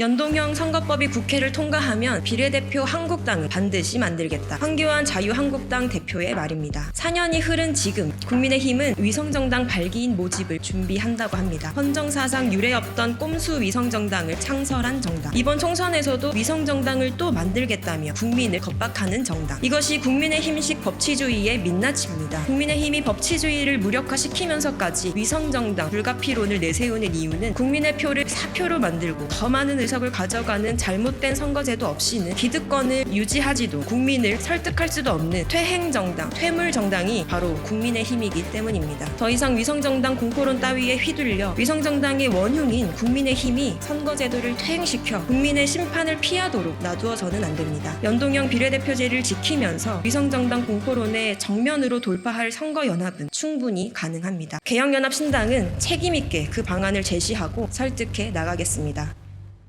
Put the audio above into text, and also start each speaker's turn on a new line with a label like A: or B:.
A: 연동형 선거법이 국회를 통과하면 비례대표 한국당을 반드시 만들겠다. 황교안 자유한국당 대표의 말입니다. 4년이 흐른 지금 국민의힘은 위성정당 발기인 모집을 준비한다고 합니다. 헌정사상 유례 없던 꼼수 위성정당을 창설한 정당. 이번 총선에서도 위성정당을 또 만들겠다며 국민을 겁박하는 정당. 이것이 국민의힘식 법치주의의 민낯입니다. 국민의힘이 법치주의를 무력화시키면서까지 위성정당 불가피론을 내세우는 이유는 국민의 표를 사표로 만들고 더 많은 의석을 가져가는 잘못된 선거제도 없이는 기득권을 유지하지도 국민을 설득할 수도 없는 퇴행정당, 퇴물정당이 바로 국민의 힘이기 때문입니다. 더 이상 위성정당 공포론 따위에 휘둘려 위성정당의 원흉인 국민의 힘이 선거제도를 퇴행시켜 국민의 심판을 피하도록 놔두어서는 안 됩니다. 연동형 비례대표제를 지키면서 위성정당 공포론에 정면으로 돌파할 선거연합은 충분히 가능합니다. 개혁연합신당은 책임있게 그 방안을 제시하고 설득해 나가겠습니다.